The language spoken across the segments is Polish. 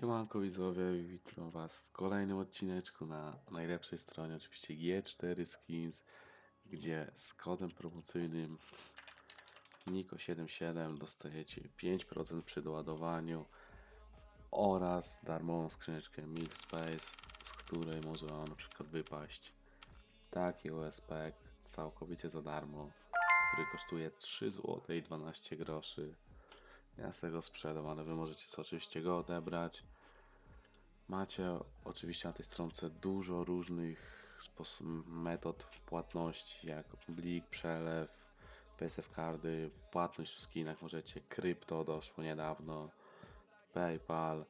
Siemanko widzowie, witam was w kolejnym odcineczku na najlepszej stronie, oczywiście G4 Skins, gdzie z kodem promocyjnym NIKO77 dostajecie 5% przy doładowaniu oraz darmową skrzyneczkę Milk Space, z której może wam na przykład wypaść taki USP całkowicie za darmo, który kosztuje 3 zł i 12 groszy. Ja z tego sprzedam, ale wy możecie sobie oczywiście go odebrać. Macie oczywiście na tej stronce dużo różnych sposob, metod płatności, jak blik, przelew, PSF kardy, płatność w skinach możecie, krypto doszło niedawno, PayPal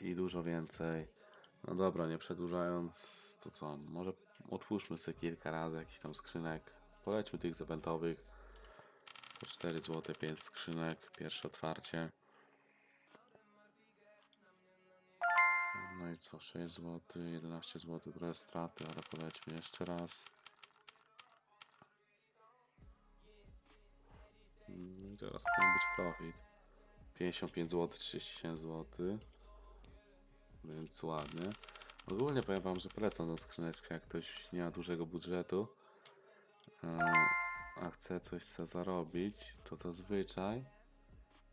i dużo więcej. No dobra, nie przedłużając, to co, może otwórzmy sobie kilka razy jakiś tam skrzynek. Polećmy tych z eventowych. Po 4 zł 5 skrzynek, pierwsze otwarcie. No i co, 6 zł, 11 zł, trochę straty, ale polećmy jeszcze raz. No i teraz powinien być profit. 55 zł, 37 zł. Więc ładnie. Ogólnie powiem wam, że polecam tą skrzyneczkę, jak ktoś nie ma dużego budżetu. e, A chce coś sobie zarobić, to zazwyczaj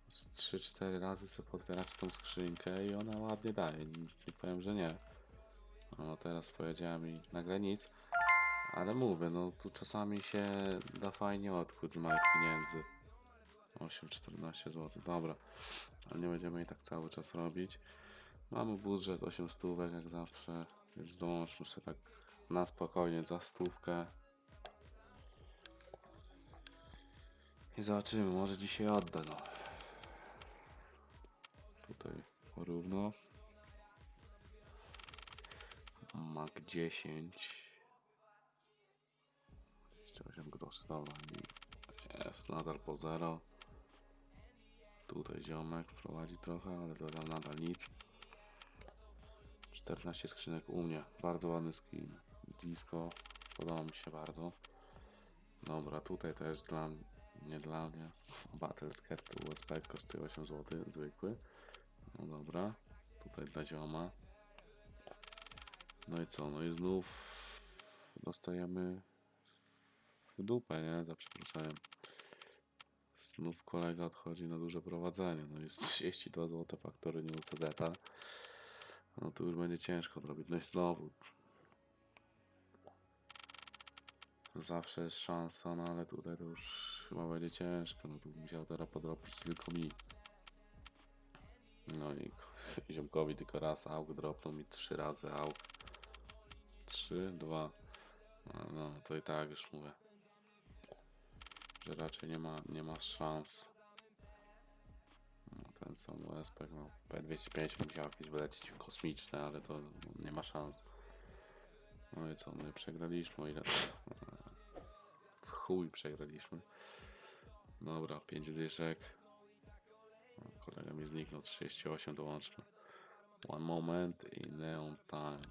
z 3-4 razy sobie podbierać tą skrzynkę i ona ładnie daje. Nie, powiem, że nie. No teraz powiedziałem i nagle nic. Ale mówię, no tu czasami się da fajnie odchód z moich pieniędzy. 8-14 zł, dobra. Ale nie będziemy i tak cały czas robić. Mamy budżet 8 stówek jak zawsze, więc dołączmy sobie tak na spokojnie za stówkę. I zobaczymy, może dzisiaj odda no. Porówno. Mak 10. Jeszcze 8 groszy, dobra. I jest nadal po 0. Tutaj ziomek prowadzi trochę, ale dodam nadal nic. 14 skrzynek u mnie. Bardzo ładny skin. Disco. Podoba mi się bardzo. Dobra, tutaj też dla. Nie dla mnie. Battle Skirt USP kosztuje 8 zł. Zwykły. No dobra. Tutaj dla zioma. No i co? No i znów dostajemy w dupę, nie? Za przeproszeniem. Znów kolega odchodzi na duże prowadzenie. No jest 32 zł faktory nie UCZ. No tu już będzie ciężko zrobić. No i znowu. Zawsze jest szansa, no ale tutaj to już chyba będzie ciężko. No tu musiał teraz podrobić tylko mi. No i ziomkowi tylko raz auk dropnął mi trzy razy auk. Trzy, dwa. No, no to i tak już mówię. Że raczej nie ma, nie ma szans. No, ten sam USP, no P205 musiał jakieś wylecieć kosmiczne, ale to nie ma szans. No i co, no i przegraliśmy, ile w chuj przegraliśmy. Dobra, 5 dyszek. Kolega mi zniknął, 38 dołączmy. One moment i neon time.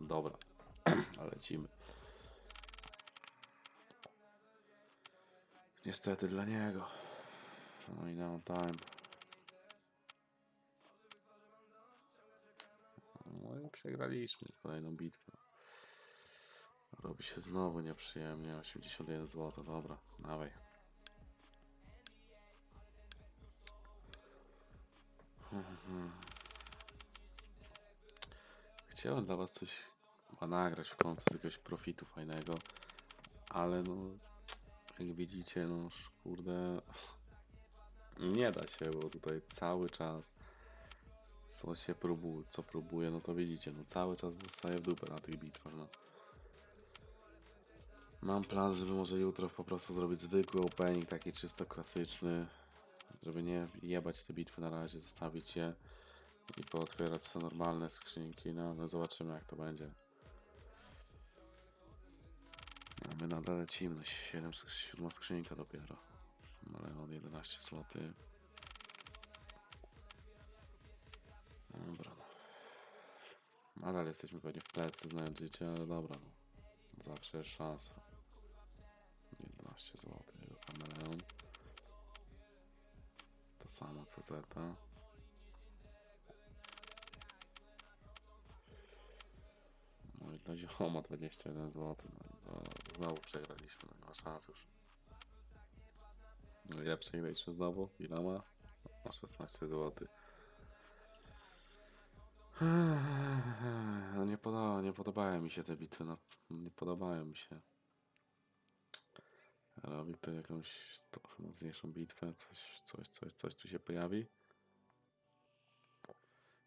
Dobra, lecimy. Niestety dla niego. No i neon time. No i przegraliśmy kolejną bitwę. Robi się znowu nieprzyjemnie. 81 zł, dobra, dawaj. Chciałem dla was coś nagrać w końcu z jakiegoś profitu fajnego, ale no, jak widzicie, no kurde, nie da się, bo tutaj cały czas co się próbuje, co próbuje, no to widzicie, no cały czas dostaję w dupę na tych bitwach, no. Mam plan, żeby może jutro po prostu zrobić zwykły opening, taki czysto klasyczny, żeby nie jebać te bitwy na razie, zostawić je i pootwierać sobie normalne skrzynki, no ale zobaczymy jak to będzie. A my nadal lecimy, 7, 7 skrzynka dopiero, ale od 11 zł. Dobra. no. Nadal jesteśmy pewnie w plecy, znając życie, ale dobra. No. Zawsze jest szansa. 11 zł. Kameleon samo co no Zeta. Mój dla ziomo 21 zł. No, znowu przegraliśmy, no nie ma szans już. No ile przegraliśmy znowu? Ile ma? O 16 zł. No nie, podoba, nie podobają mi się te bitwy, no, nie podobają mi się. Robi to jakąś trochę mocniejszą bitwę, coś, coś, coś, coś tu się pojawi.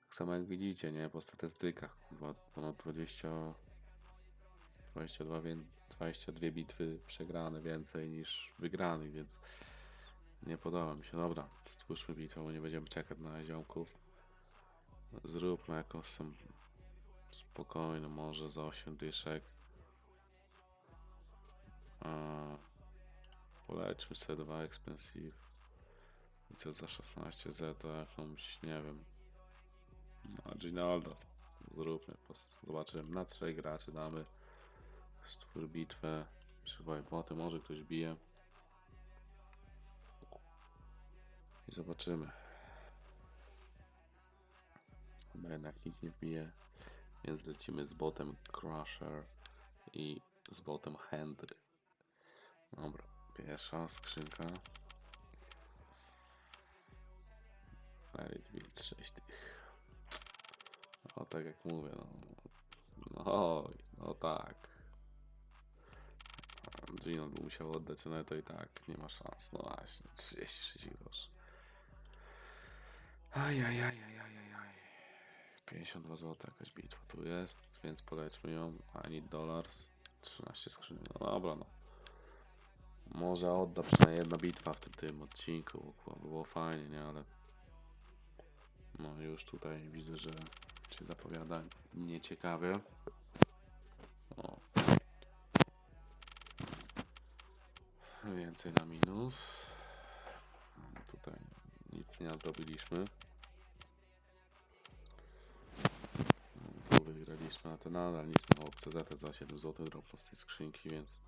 Tak samo jak widzicie, nie? Po statystykach, kurwa, ponad 20, 22, wię- 22 bitwy przegrane więcej niż wygranych, więc nie podoba mi się. Dobra, stwórzmy bitwę, bo nie będziemy czekać na ziomków. Zróbmy jakąś tam spokojną, może za 8 dyszek. A, poleczmy sobie dwa expensive. I co za 16 Z to jakąś, nie wiem. No, Ginaldo. Zróbmy, zobaczymy. Na trzech graczy damy. Stwór bitwę. Przywaj boty, może ktoś bije. I zobaczymy. Chyba jednak nikt nie bije. Więc lecimy z botem Crusher i z botem Hendry. Dobra, pierwsza skrzynka. Merit Build 6 tych. O, tak jak mówię, no. No, no tak. Gino by musiał oddać, ale to i tak nie ma szans. No właśnie, 36 groszy. Ajajajajajajaj. 52 zł jakaś bitwa tu jest, więc polećmy ją. I need dollars. 13 skrzynek. No dobra, no. Może odda przynajmniej jedna bitwa w tym, tym odcinku, bo było fajnie, nie? Ale no już tutaj widzę, że się zapowiada nieciekawie. O. Więcej na minus. Tutaj nic nie nadrobiliśmy. Tu wygraliśmy, a to nadal nic na opcję ZT za 7 zł drobno z tej skrzynki, więc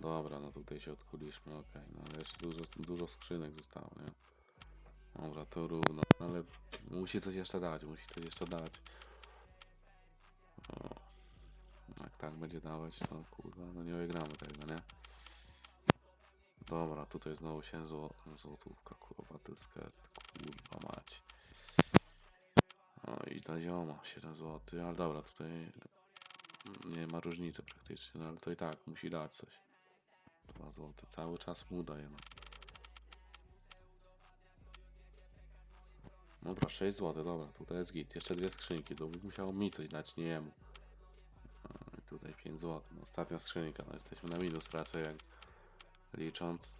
dobra, no tutaj się odkuliśmy, ok, no ale jeszcze dużo, dużo skrzynek zostało, nie? Dobra, to równo, ale musi coś jeszcze dać, musi coś jeszcze dać. O. Jak tak będzie dawać, to kurwa, no nie wygramy tego, nie? Dobra, tutaj znowu się zło, złotówka, kurwa, tyskert, kurwa mać. O i dla zioma 7 zł, ale dobra, tutaj nie ma różnicy praktycznie, no ale to i tak musi dać coś. 2 zł, cały czas mu daje, no. Dobra, 6 zł, dobra, tutaj jest git. Jeszcze dwie skrzynki, to by musiało mi coś dać, nie jemu. A, i tutaj 5 zł. No, ostatnia skrzynka, no jesteśmy na minus raczej jak licząc.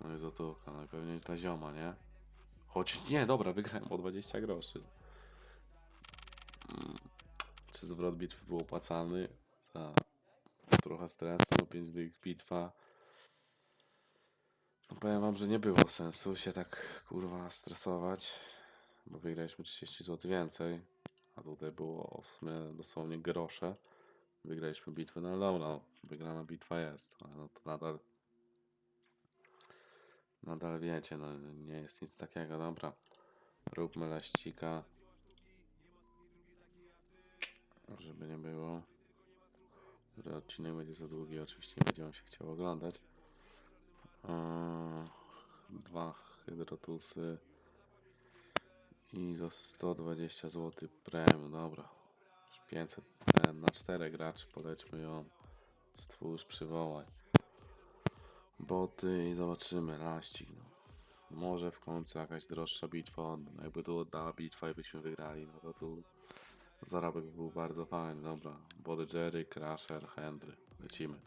No i złotówka, no i pewnie ta zioma, nie? Choć nie, dobra, wygrałem o 20 groszy. Mm, Czy zwrot bitwy był opłacalny? Za trochę stresu, no 5 dych bitwa. No powiem wam, że nie było sensu się tak kurwa stresować, bo wygraliśmy 30 zł więcej, a tutaj było w sumie dosłownie grosze. Wygraliśmy bitwę, no dobra, no, wygrana bitwa jest, ale no to nadal nadal wiecie, no nie jest nic takiego, dobra. Róbmy laścika. Żeby nie było. Że odcinek będzie za długi, oczywiście nie będzie wam się chciał oglądać. Eee, dwa hydrotusy i za 120 zł premium, dobra. 500 ten, na 4 graczy polećmy ją. Stwórz, przywołaj. Boty i zobaczymy, laścik. No. Może w końcu jakaś droższa bitwa. Jakby tu oddała bitwa i byśmy wygrali, no to tu zarobek był bardzo fajny. Dobra, Body Jerry, Crusher, Henry. Lecimy.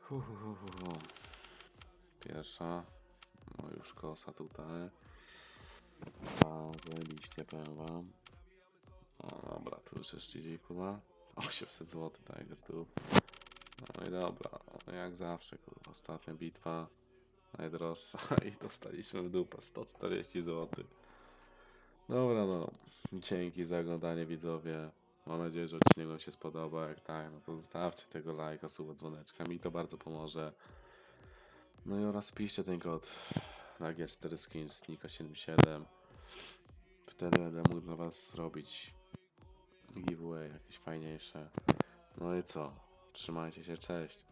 Hu, hu, hu, hu, hu. Pierwsza. No już kosa tutaj. A zajebiście powiem wam. O dobra, tu już jest 30 pula. 800 zł Tiger tu. No i dobra, no jak zawsze kurwa, ostatnia bitwa. Najdroższa i dostaliśmy w dupę 140 zł. Dobra no, dzięki za oglądanie widzowie. Mam nadzieję, że odcinek wam się spodoba. Jak tak, no to zostawcie tego lajka, suba, dzwoneczka. Mi to bardzo pomoże. No i oraz piszcie ten kod na G4 Skins Nika77. Wtedy będę mógł dla was zrobić najfajniejsze. No i co? Trzymajcie się, cześć.